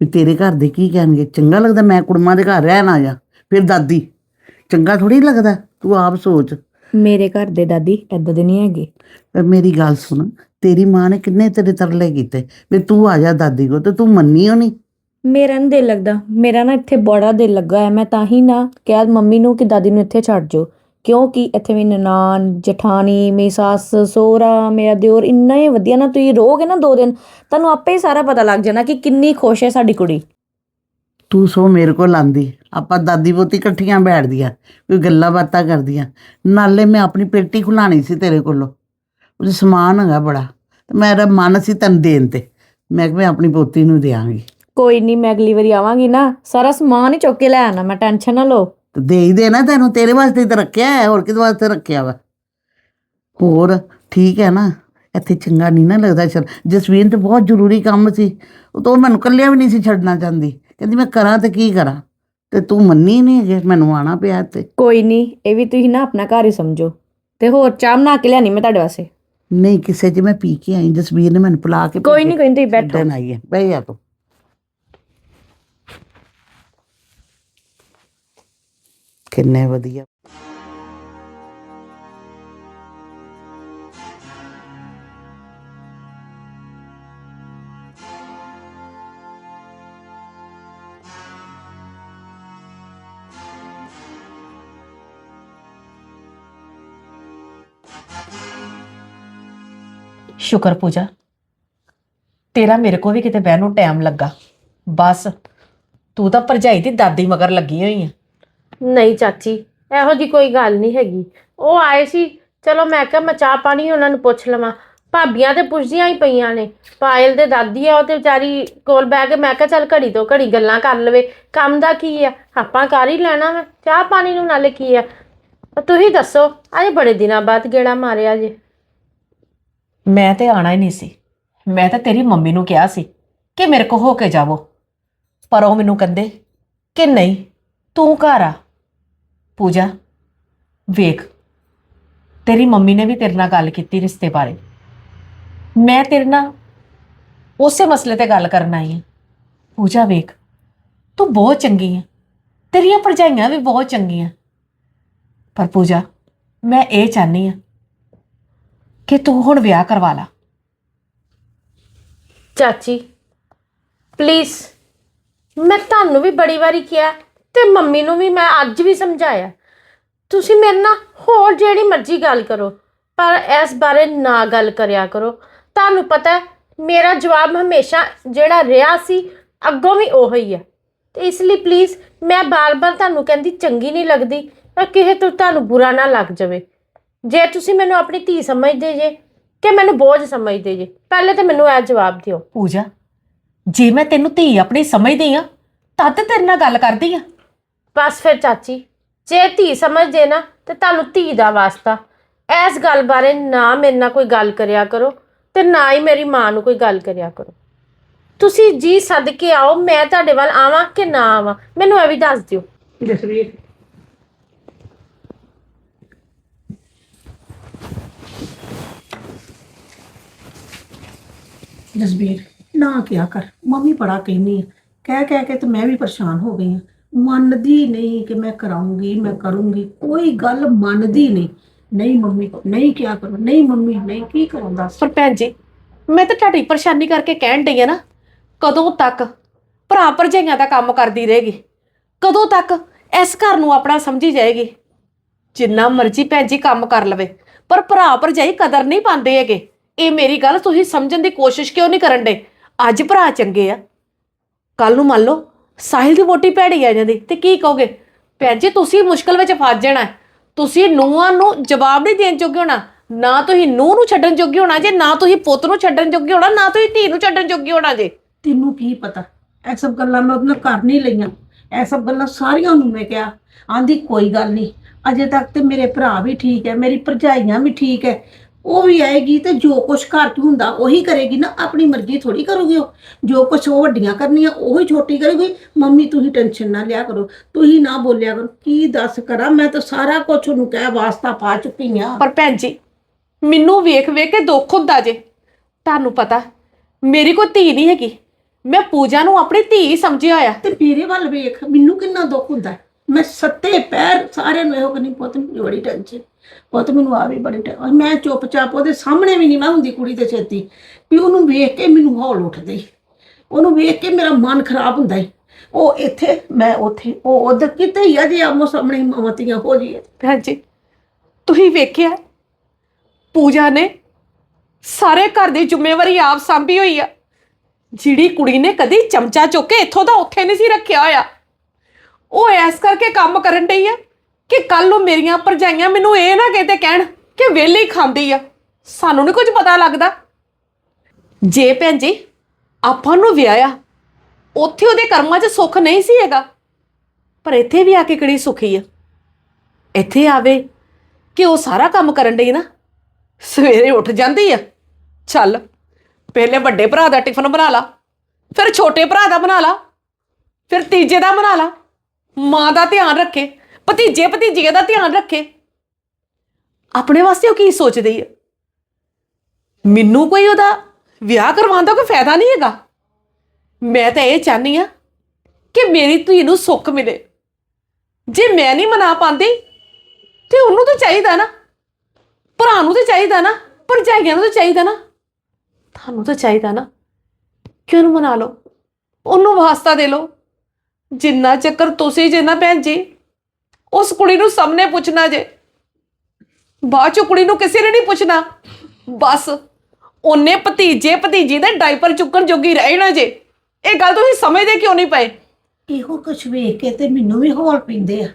ਵੀ ਤੇਰੇ ਘਰ ਦੇ ਕੀ ਕਹਿਣਗੇ? ਚੰਗਾ ਲੱਗਦਾ ਮੈਂ ਕੁੜਮਾਂ ਦੇ ਘਰ ਰਹਿਣ ਆ ਜਾ ਫਿਰ ਦਾਦੀ ਚੰਗਾ ਥੋੜੀ ਲੱਗਦਾ? ਤੂੰ ਆਪ ਸੋਚ। ਮੇਰੇ ਘਰ ਦੇ ਦਾਦੀ ਐਦਾਂ ਦੇ ਨਹੀਂ ਹੈਗੇ। ਪਰ ਮੇਰੀ ਗੱਲ ਸੁਣ ਤੇਰੀ ਮਾਂ ਨੇ ਕਿੰਨੇ ਤੇਰੇ ਤਰਲੇ ਕੀਤੇ? ਵੀ ਤੂੰ ਆ ਜਾ ਦਾਦੀ ਕੋ ਤੇ ਤੂੰ ਮੰਨੀ ਹੋ ਨਹੀਂ? ਮੇਰਾ ਨਹੀਂ ਦਿਲ ਲੱਗਦਾ। ਮੇਰਾ ਨਾ ਇੱਥੇ ਬੜਾ ਦਿਲ ਲੱਗਾ ਹੈ ਮੈਂ ਤਾਂ ਹੀ ਨਾ ਕਿਹਾ ਮੰਮੀ ਨੂੰ ਕਿ ਦਾਦੀ ਨੂੰ ਇੱਥੇ ਛੱਡ ਜਾਓ। ਕਿਉਂਕਿ ਇੱਥੇ ਮੇਰੀ ਨਨਾਣ ਜਠਾਣੀ ਮੇਰੀ ਸੱਸ ਸੋਹਰਾ ਮੇਰਾ ਦਿਓਰ ਇੰਨਾ ਹੀ ਵਧੀਆ ਨਾ ਤੁਸੀਂ ਰਹੋਗੇ ਨਾ ਦੋ ਦਿਨ ਤੁਹਾਨੂੰ ਆਪੇ ਹੀ ਸਾਰਾ ਪਤਾ ਲੱਗ ਜਾਣਾ ਕਿ ਕਿੰਨੀ ਖੁਸ਼ ਹੈ ਸਾਡੀ ਕੁੜੀ। ਤੂੰ ਸੋ ਮੇਰੇ ਕੋਲ ਆਂਦੀ ਆਪਾਂ ਦਾਦੀ ਪੋਤੀ ਇਕੱਠੀਆਂ ਬੈਠਦੀਆਂ ਕੋਈ ਗੱਲਾਂ ਬਾਤਾਂ ਕਰਦੀਆਂ ਨਾਲੇ ਮੈਂ ਆਪਣੀ ਪੇਟੀ ਖੁਲਾਣੀ ਸੀ ਤੇਰੇ ਕੋਲੋਂ ਉਹਦੇ ਸਮਾਨ ਹੈਗਾ ਬੜਾ ਤੇ ਮੇਰਾ ਮਨ ਸੀ ਤੈਨੂੰ ਦੇਣ ਤੇ ਮੈਂ ਕਿਹਾ ਮੈਂ ਆਪਣੀ ਪੋਤੀ ਨੂੰ ਦਿਆਂਗੀ। ਕੋਈ ਨਹੀਂ ਮੈਂ ਅਗਲੀ ਵਾਰੀ ਆਵਾਂਗੀ ਨਾ ਸਾਰਾ ਸਮਾਨ ਹੀ ਚੁੱਕ ਕੇ ਲੈ ਆਣਾ ਮੈਂ ਟੈਨਸ਼ਨ ਨਾ ਲਓ। ਤੇ ਦੇ ਹੀ ਦੇਣਾ ਤੈਨੂੰ ਤੇਰੇ ਵਾਸਤੇ ਹੀ ਤਾਂ ਰੱਖਿਆ ਹੈ ਹੋਰ ਕਿਹਦੇ ਵਾਸਤੇ ਰੱਖਿਆ ਵਾ? ਹੋਰ ਠੀਕ ਹੈ ਨਾ? ਇੱਥੇ ਚੰਗਾ ਨਹੀਂ ਨਾ ਲੱਗਦਾ ਚਲ। ਜਸਵੀਰ ਤੇ ਬਹੁਤ ਜ਼ਰੂਰੀ ਕੰਮ ਸੀ। ਉਹ ਤਾਂ ਮੈਨੂੰ ਕੱਲਿਆ ਵੀ ਨਹੀਂ ਸੀ ਛੱਡਣਾ ਚਾਹੁੰਦੀ। ਕਹਿੰਦੀ ਮੈਂ ਕਰਾਂ ਤੇ ਕੀ ਕਰਾਂ? ਤੇ ਤੂੰ ਮੰਨੀ ਨਹੀਂ ਕਿ ਮੈਨੂੰ ਆਣਾ ਪਿਆ ਤੇ ਕੋਈ ਨਹੀਂ ਇਹ ਵੀ ਤੁਸੀਂ ਨਾ ਆਪਣਾ ਘਰ ਹੀ ਸਮਝੋ। ਤੇ ਹੋਰ ਚਾਹ ਬਣਾ ਕੇ ਲਿਆਣੀ ਮੈਂ ਤੁਹਾਡੇ ਵਾਸਤੇ। ਨਹੀਂ ਕਿਸੇ 'ਚ ਮੈਂ ਪੀ ਕੇ ਆਈ। ਜਸਵੀਰ ਨੇ ਮੈਨੂੰ ਪਿਲਾ ਕੇ ਕੋਈ ਨਹੀਂ ਕੋਈ ਤੁਸੀਂ ਬੈਠੋ। ਆਈ ਹੈ। ਬਹਿ ਜਾ ਤੂੰ। ਕਿੰਨੇ ਵਧੀਆ। ਸ਼ੁਕਰ ਪੂਜਾ। ਤੇਰਾ ਮੇਰੇ ਕੋ ਵੀ ਕਿਤੇ ਬਹਿਣ ਨੂੰ ਟਾਈਮ ਲੱਗਾ। ਬਸ, ਤੂੰ ਤਾਂ ਭਰਜਾਈ ਦੀ ਦਾਦੀ ਮਗਰ ਲੱਗੀ ਹੋਈ ਆ। ਨਹੀਂ ਚਾਚੀ, ਇਹੋ ਜੀ ਕੋਈ ਗੱਲ ਨਹੀਂ ਹੈਗੀ। ਉਹ ਆਏ ਸੀ, ਚਲੋ ਮੈਂ ਕਿਹਾ ਮੈਂ ਚਾਹ ਪਾਣੀ ਉਹਨਾਂ ਨੂੰ ਪੁੱਛ ਲਵਾਂ। ਭਾਬੀਆਂ ਤੇ ਪੁੱਛਦੀਆਂ ਹੀ ਪਈਆਂ ਨੇ। ਪਾਇਲ ਦੇ ਦਾਦੀ ਆ, ਉਹ ਤੇ ਵਿਚਾਰੀ ਕੋਲ ਬਹਿ ਕੇ ਮੈਂ ਕਿਹਾ ਚੱਲ ਘੜੀ ਤੋਂ ਘੜੀ ਗੱਲਾਂ ਕਰ ਲਵੇ। ਕੰਮ ਦਾ ਕੀ ਆ? ਆਪਾਂ ਕਰ ਹੀ ਲੈਣਾ ਵਾ। ਚਾਹ ਪਾਣੀ ਨੂੰ ਨਾਲੇ ਕੀ ਆ? ਤੁਸੀਂ ਦੱਸੋ, ਅੱਜ ਬੜੇ ਦਿਨਾਂ ਬਾਅਦ ਗੇੜਾ ਮਾਰਿਆ ਜੇ। ਮੈਂ ਤੇ ਆਣਾ ਹੀ ਨਹੀਂ ਸੀ। ਮੈਂ ਤਾਂ ਤੇਰੀ ਮੰਮੀ ਨੂੰ ਕਿਹਾ ਸੀ ਕਿ ਮੇਰੇ ਕੋ ਹੋ ਕੇ ਜਾਵੋ। ਪਰ ਉਹ ਮੈਨੂੰ ਕਹਿੰਦੇ ਕਿ ਨਹੀਂ, ਤੂੰ ਘਰ ਆ। ਪੂਜਾ, ਵੇਖ। ਤੇਰੀ ਮੰਮੀ ਨੇ ਵੀ ਤੇਰੇ ਨਾਲ ਗੱਲ ਕੀਤੀ ਰਿਸ਼ਤੇ ਬਾਰੇ। ਮੈਂ ਤੇਰੇ ਨਾਲ ਉਸੇ ਮਸਲੇ ਤੇ ਗੱਲ ਕਰਨ ਆਈ ਹਾਂ। ਪੂਜਾ, ਵੇਖ। ਤੂੰ ਬਹੁਤ ਚੰਗੀ ਹੈ ਤੇਰੀਆਂ ਭਰਜਾਈਆਂ ਵੀ ਬਹੁਤ ਚੰਗੀਆਂ। ਪਰ ਪੂਜਾ, ਮੈਂ ਇਹ ਚਾਹਨੀ ਆ ਕਿ ਤੂੰ ਹੁਣ ਵਿਆਹ ਕਰਵਾ ਲਾ। ਚਾਚੀ ਪਲੀਜ਼ ਮੈਂ ਤੁਹਾਨੂੰ ਵੀ ਬੜੀ ਵਾਰੀ ਕਿਹਾ ਤੇ ਮੰਮੀ ਨੂੰ ਵੀ ਮੈਂ ਅੱਜ ਵੀ ਸਮਝਾਇਆ। ਤੁਸੀਂ ਮੇਰੇ ਨਾਲ ਹੋਰ ਜਿਹੜੀ ਮਰਜ਼ੀ ਗੱਲ ਕਰੋ, ਪਰ ਇਸ ਬਾਰੇ ਨਾ ਗੱਲ ਕਰਿਆ ਕਰੋ। ਤੁਹਾਨੂੰ ਪਤਾ ਹੈ, ਮੇਰਾ ਜਵਾਬ ਹਮੇਸ਼ਾ ਜਿਹੜਾ ਰਿਹਾ ਸੀ, ਅੱਗੋਂ ਵੀ ਉਹੋ ਹੀ ਹੈ ਤੇ ਇਸ ਲਈ ਪਲੀਜ਼ ਮੈਂ ਬਾਰ-ਬਾਰ ਤੁਹਾਨੂੰ ਕਹਿੰਦੀ ਚੰਗੀ ਨਹੀਂ ਲੱਗਦੀ, ਪਰ ਕਿਸੇ ਤੋਂ ਤੁਹਾਨੂੰ ਬੁਰਾ ਨਾ ਲੱਗ ਜਾਵੇ। ਜੇ ਤੁਸੀਂ ਮੈਨੂੰ ਆਪਣੀ ਧੀ ਸਮਝਦੇ ਜੇ, ਕਿ ਮੈਨੂੰ ਬੋਝ ਸਮਝਦੇ ਜੇ, ਪਹਿਲੇ ਤਾਂ ਮੈਨੂੰ ਇਹ ਜਵਾਬ ਦਿਓ। ਪੂਜਾ, ਜੇ ਮੈਂ ਤੈਨੂੰ ਧੀ ਆਪਣੀ ਸਮਝਦੀ ਆ, ਤਦ ਤੇਰੇ ਨਾਲ ਗੱਲ ਕਰਦੀ ਆ। ਬਸ ਫਿਰ ਚਾਚੀ, ਜੇ ਧੀ ਸਮਝਦੇ ਨਾ ਤੇ ਤੁਹਾਨੂੰ ਧੀ ਦਾ ਵਾਸਤਾ। ਇਸ ਗੱਲ ਬਾਰੇ ਨਾ ਮੇਰੇ ਨਾਲ ਕੋਈ ਗੱਲ ਕਰਿਆ ਕਰੋ ਤੇ ਨਾ ਹੀ ਮੇਰੀ ਮਾਂ ਨੂੰ ਕੋਈ ਗੱਲ ਕਰਿਆ ਕਰੋ। ਤੁਸੀਂ ਜੀ ਸੱਦ ਕੇ ਆਓ, ਮੈਂ ਤੁਹਾਡੇ ਵੱਲ ਆਵਾਂ ਕਿ ਨਾ ਆਵਾਂ? ਮੈਨੂੰ ਇਹ ਵੀ ਦੱਸ ਦਿਓ। ਜਸਵੀਰ ਜਸਵੀਰ ਨਾ ਕਿਆ ਕਰ। ਮੰਮੀ ਬੜਾ ਕਹਿੰਦੀ ਆ। ਕਹਿ ਕਹਿ ਕੇ ਤੇ ਮੈਂ ਵੀ ਪਰੇਸ਼ਾਨ ਹੋ ਗਈ ਆ। ਮੰਨਦੀ ਨਹੀਂ ਕਿ ਮੈਂ ਕਰਾਉਂਗੀ, ਮੈਂ ਕਰੂੰਗੀ। ਕੋਈ ਗੱਲ ਮੰਨਦੀ ਨਹੀਂ। ਨਹੀਂ ਮੰਮੀ, ਨਹੀਂ ਕਿਆ ਕਰੋ, ਨਹੀਂ ਮੰਮੀ, ਨਹੀਂ ਕੀ ਕਰਾਂ ਪਰ ਭੈਣ ਜੀ, ਮੈਂ ਤਾਂ ਤੁਹਾਡੀ ਪਰੇਸ਼ਾਨੀ ਕਰਕੇ ਕਹਿਣ ਡਈ ਆ ਨਾ, ਕਦੋਂ ਤੱਕ ਭਰਾ ਭਰਜਾਈਆਂ ਦਾ ਕੰਮ ਕਰਦੀ ਰਹੇਗੀ? ਕਦੋਂ ਤੱਕ ਇਸ ਘਰ ਨੂੰ ਆਪਣਾ ਸਮਝੀ ਜਾਏਗੀ? ਜਿੰਨਾ ਮਰਜ਼ੀ ਭੈਣ ਜੀ ਕੰਮ ਕਰ ਲਵੇ, ਪਰ ਭਰਾ ਭਰਜਾਈ ਕਦਰ ਨਹੀਂ ਪਾਉਂਦੇ ਹੈਗੇ। ਇਹ ਮੇਰੀ ਗੱਲ ਤੁਸੀਂ ਸਮਝਣ ਦੀ ਕੋਸ਼ਿਸ਼ ਕਿਉਂ ਨਹੀਂ ਕਰਨ ਡੇ ਅੱਜ ਭਰਾ ਚੰਗੇ ਆ। ਕੱਲ ਨੂੰ ਮੰਨ ਲਓ ਸਾਹਿਲ ਦੀ ਵੋਟੀ ਭੈੜੀ ਆ ਜਾਂਦੀ ਤੇ ਕੀ ਕਹੋਗੇ? ਭੈਣ ਜੀ, ਤੁਸੀਂ ਮੁਸ਼ਕਲ ਵਿੱਚ ਫਸ ਜਾਣਾ ਤੁਸੀਂ ਨੂੰਹਾਂ ਨੂੰ ਜਵਾਬ ਨਹੀਂ ਦੇਣ ਜੋਗੇ ਹੋਣਾ। ਨਾ ਤੁਸੀਂ ਨੂੰਹ ਨੂੰ ਛੱਡਣ ਜੋਗੇ ਹੋਣਾ ਜੇ, ਨਾ ਤੁਸੀਂ ਪੁੱਤ ਨੂੰ ਛੱਡਣ ਜੋਗੇ ਹੋਣਾ, ਨਾ ਤੁਸੀਂ ਧੀ ਨੂੰ ਛੱਡਣ ਜੋਗੇ ਹੋਣਾ ਜੇ। ਤੈਨੂੰ ਕੀ ਪਤਾ? ਇਹ ਸਭ ਗੱਲਾਂ ਮੈਂ ਉਹਦੇ ਨਾਲ ਕਰ ਨਹੀਂ ਲਈਆਂ। ਇਹ ਸਭ ਗੱਲਾਂ ਸਾਰੀਆਂ ਨੂੰ ਮੈਂ ਕਿਹਾ। ਆਂਦੀ, ਕੋਈ ਗੱਲ ਨਹੀਂ। ਅਜੇ ਤੱਕ ਤੇ ਮੇਰੇ ਭਰਾ ਵੀ ਠੀਕ ਹੈ, ਮੇਰੀ ਭਰਜਾਈਆਂ ਵੀ ਠੀਕ ਹੈ। ਉਹ ਵੀ ਆਏਗੀ ਤੇ ਜੋ ਕੁਛ ਘਰ 'ਚ ਹੁੰਦਾ ਉਹੀ ਕਰੇਗੀ ਨਾ ਆਪਣੀ ਮਰਜ਼ੀ ਥੋੜੀ ਕਰੋਗੇ ਉਹ। ਜੋ ਕੁਛ ਉਹ ਵੱਡੀਆਂ ਕਰਨੀਆਂ ਉਹੀ ਛੋਟੀ ਕਰੇਗੀ। ਮੰਮੀ ਤੁਸੀਂ ਟੈਨਸ਼ਨ ਨਾ ਲਿਆ ਕਰੋ ਤੁਸੀਂ ਨਾ ਬੋਲਿਆ ਕਰੋ। ਕੀ ਦੱਸ ਕਰਾਂ ਮੈਂ ਤਾਂ ਸਾਰਾ ਕੁਛ ਉਹਨੂੰ ਕਹਿ ਵਾਸਤਾ ਪਾ ਚੁੱਕੀ ਆ। ਪਰ ਭੈਣ ਜੀ ਮੈਨੂੰ ਵੇਖ ਵੇਖ ਕੇ ਦੁੱਖ ਹੁੰਦਾ ਜੇ। ਤੁਹਾਨੂੰ ਪਤਾ ਮੇਰੀ ਕੋਈ ਧੀ ਨਹੀਂ ਹੈਗੀ। ਮੈਂ ਪੂਜਾ ਨੂੰ ਆਪਣੀ ਧੀ ਸਮਝਿਆ ਹੋਇਆ ਤੇ ਮੇਰੇ ਵੱਲ ਵੇਖ ਮੈਨੂੰ ਕਿੰਨਾ ਦੁੱਖ ਹੁੰਦਾ। ਮੈਂ ਸੱਤੇ ਪੈਰ ਸਾਰਿਆਂ ਨੂੰ ਇਹੋ ਕਹਿੰਦੀ ਪੁੱਤ ਮੈਨੂੰ ਬੜੀ ਟੈਨਸ਼ਨ ਉਹ ਪੁੱਤ ਮੈਨੂੰ ਆ ਵੀ ਬੜੀ ਟੈਨਸ਼ਨ ਮੈਂ ਚੁੱਪਚਾਪ ਉਹਦੇ ਸਾਹਮਣੇ ਵੀ ਨਹੀਂ ਮੈਂ ਹੁੰਦੀ ਕੁੜੀ ਤੇ ਛੇਤੀ, ਵੀ ਉਹਨੂੰ ਵੇਖ ਕੇ ਮੈਨੂੰ ਹੌਲ ਉੱਠਦੇ ਈ। ਉਹਨੂੰ ਵੇਖ ਕੇ ਮੇਰਾ ਮਨ ਖਰਾਬ ਹੁੰਦਾ ਈ। ਉਹ ਇੱਥੇ, ਮੈਂ ਉੱਥੇ, ਉਹ ਉਧਰ ਕਿਤੇ ਹੀ ਆ ਜੇ ਆਮੋ ਸਾਹਮਣੇ ਮਮਤੀਆਂ ਹੋ ਜੀਏ ਭੈਣ ਜੀ, ਤੁਸੀਂ ਵੇਖਿਆ? ਪੂਜਾ ਨੇ ਸਾਰੇ ਘਰ ਦੀ ਜ਼ਿੰਮੇਵਾਰੀ ਆਪ ਸੰਭੀ ਹੋਈ ਆ। ਜਿਹੜੀ ਕੁੜੀ ਨੇ ਕਦੀ ਚਮਚਾ ਚੁੱਕ ਕੇ ਇੱਥੋਂ ਦਾ ਉੱਥੇ ਨਹੀਂ ਸੀ ਰੱਖਿਆ ਹੋਇਆ। ਉਹ ਐਸ ਕਰਕੇ ਕੰਮ ਕਰਨ ਡਈ ਆ। ਕਿ ਕੱਲ ਨੂੰ ਮੇਰੀਆਂ ਭਰਜਾਈਆਂ ਮੈਨੂੰ ਇਹ ਨਾ ਕਿਤੇ ਕਹਿਣ ਕਿ ਵਿਹਲੀ ਖਾਂਦੀ ਆ। ਸਾਨੂੰ ਨਹੀਂ ਕੁਝ ਪਤਾ ਲੱਗਦਾ। ਜੇ ਭੈਣ ਜੀ, ਆਪਾਂ ਨੂੰ ਵਿਆਹਿਆ, ਉੱਥੇ ਉਹਦੇ ਕਰਮਾਂ 'ਚ ਸੁੱਖ ਨਹੀਂ ਸੀ ਹੈਗਾ। ਪਰ ਇੱਥੇ ਵੀ ਆ ਕੇ ਕਿਹੜੀ ਸੁਖੀ ਆ। ਇੱਥੇ ਆਵੇ ਕਿ ਉਹ ਸਾਰਾ ਕੰਮ ਕਰਨ ਡਈ ਨਾ। ਸਵੇਰੇ ਉੱਠ ਜਾਂਦੀ ਆ। ਚੱਲ, ਪਹਿਲੇ ਵੱਡੇ ਭਰਾ ਦਾ ਟਿਫਨ ਬਣਾ ਲਾ, ਫਿਰ ਛੋਟੇ ਭਰਾ ਦਾ ਬਣਾ ਲਾ, ਫਿਰ ਤੀਜੇ ਦਾ ਬਣਾ ਲਾ। ਮਾਂ ਦਾ ਧਿਆਨ ਰੱਖੇ। ਭਤੀਜੇ ਭਤੀਜੀਆਂ ਦਾ ਧਿਆਨ ਰੱਖੇ। ਆਪਣੇ ਵਾਸਤੇ ਉਹ ਕੀ ਸੋਚਦੀ ਹੈ? ਮੈਨੂੰ ਕੋਈ ਉਹਦਾ ਵਿਆਹ ਕਰਵਾਉਣ ਦਾ ਕੋਈ ਫਾਇਦਾ ਨਹੀਂ ਹੈਗਾ। ਮੈਂ ਤਾਂ ਇਹ ਚਾਹਨੀ ਆ ਕਿ ਮੇਰੀ ਧੀ ਨੂੰ ਸੁੱਖ ਮਿਲੇ। ਜੇ ਮੈਂ ਨਹੀਂ ਮਨਾ ਪਾਉਂਦੀ, ਤੇ ਉਹਨੂੰ ਤਾਂ ਚਾਹੀਦਾ ਨਾ। ਭਰਾ ਨੂੰ ਤਾਂ ਚਾਹੀਦਾ ਨਾ, ਭਰਜਾਈਆਂ ਨੂੰ ਤਾਂ ਚਾਹੀਦਾ ਨਾ। ਤੁਹਾਨੂੰ ਤਾਂ ਚਾਹੀਦਾ ਨਾ ਕਿ ਉਹਨੂੰ ਮਨਾ ਲਓ। ਉਹਨੂੰ ਵਾਸਤਾ ਦੇ ਲਓ। ਜਿੰਨਾ ਚੱਕਰ ਤੁਸੀਂ, ਜਿੰਨਾ ਭੈਣ ਜੀ ਉਸ ਕੁੜੀ ਨੂੰ ਸਾਹਮਣੇ ਪੁੱਛਣਾ ਜੇ। ਬਾਅਦ ਚ ਕੁੜੀ ਨੂੰ ਕਿਸੇ ਨੇ ਨਹੀਂ ਪੁੱਛਣਾ। ਬਸ, ਉਹਨੇ ਭਤੀਜੇ ਭਤੀਜੀ ਦੇ ਡਾਈਪਰ ਚੁੱਕਣ ਜੋਗੀ ਰਹਿ ਜੇ। ਇਹ ਗੱਲ ਤੁਸੀਂ ਸਮਝਦੇ ਕਿਉਂ ਨਹੀਂ ਪਏ? ਇਹੋ ਕੁਛ ਵੇਖ ਕੇ ਤੇ ਮੈਨੂੰ ਵੀ ਹੌਲ ਪੈਂਦੇ ਆ।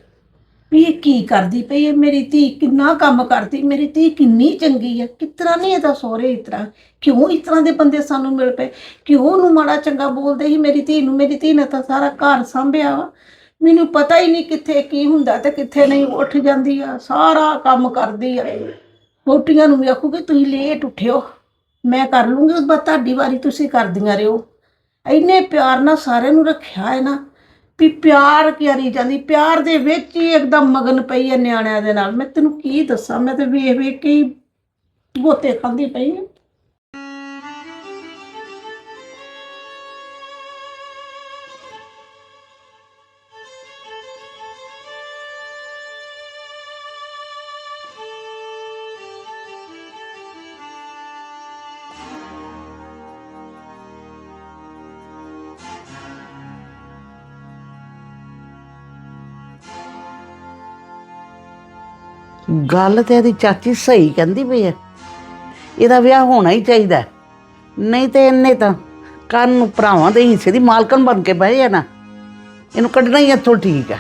ਵੀ ਇਹ ਕੀ ਕਰਦੀ ਪਈ ਹੈ ਮੇਰੀ ਧੀ ਕਿੰਨਾ ਕੰਮ ਕਰਦੀ, ਮੇਰੀ ਧੀ ਕਿੰਨੀ ਚੰਗੀ ਹੈ ਕਿਤਨਾ ਨਹੀਂ ਇਹਦਾ ਸਹੁਰੇ ਇਸ ਤਰ੍ਹਾਂ? ਕਿਉਂ ਇਸ ਤਰ੍ਹਾਂ ਦੇ ਬੰਦੇ ਸਾਨੂੰ ਮਿਲ ਪਏ? ਕਿਉਂ ਉਹਨੂੰ ਮਾੜਾ ਚੰਗਾ ਬੋਲਦੇ ਸੀ? ਮੇਰੀ ਧੀ ਨੂੰ ਮੇਰੀ ਧੀ ਨੇ ਤਾਂ ਸਾਰਾ ਘਰ ਸੰਭਿਆ ਵਾ। ਮੈਨੂੰ ਪਤਾ ਹੀ ਨਹੀਂ ਕਿੱਥੇ ਕੀ ਹੁੰਦਾ ਤੇ ਕਿੱਥੇ ਨਹੀਂ, ਉੱਠ ਜਾਂਦੀ ਆ, ਸਾਰਾ ਕੰਮ ਕਰਦੀ ਆ। ਵੋਟੀਆਂ ਨੂੰ ਵੀ ਆਖੂਗੀ ਤੁਸੀਂ ਲੇਟ ਉੱਠਿਓ, ਮੈਂ ਕਰ ਲੂੰਗੀ ਉਸ ਬਾਅਦ ਤੁਹਾਡੀ ਵਾਰੀ ਤੁਸੀਂ ਕਰਦੀਆਂ ਰਹੋ। ਇੰਨੇ ਪਿਆਰ ਨਾਲ ਸਾਰਿਆਂ ਨੂੰ ਰੱਖਿਆ ਹੈ ਨਾ, ਵੀ ਪਿਆਰ ਕਿਆਰੀ ਜਾਂਦੀ, ਪਿਆਰ ਦੇ ਵਿੱਚ ਹੀ ਇੱਕਦਮ ਮਗਨ ਪਈ ਹੈ ਨਿਆਣਿਆਂ ਦੇ ਨਾਲ। ਮੈਂ ਤੈਨੂੰ ਕੀ ਦੱਸਾਂ, ਮੈਂ ਤੇ ਵੇਖ ਵੇਖ ਕੇ ਹੀ ਗੋਤੇ ਖਾਂਦੀ ਪਈ ਹਾਂ। ਗੱਲ ਤੇ ਇਹਦੀ ਚਾਚੀ ਸਹੀ ਕਹਿੰਦੀ ਪਈ ਹੈ। ਇਹਦਾ ਵਿਆਹ ਹੋਣਾ ਹੀ ਚਾਹੀਦਾ ਹੈ। ਨਹੀਂ ਤੇ ਇਹਨੇ ਤਾਂ ਕੰਨ ਨੂੰ ਭਰਾਵਾਂ ਦੇ ਹਿੱਸੇ ਦੀ ਮਾਲਕਣ ਬਣ ਕੇ ਬਹਿ ਜਾਣਾ। ਇਹਨੂੰ ਕੱਢਣਾ ਹੀ ਇੱਥੋਂ ਠੀਕ ਹੈ।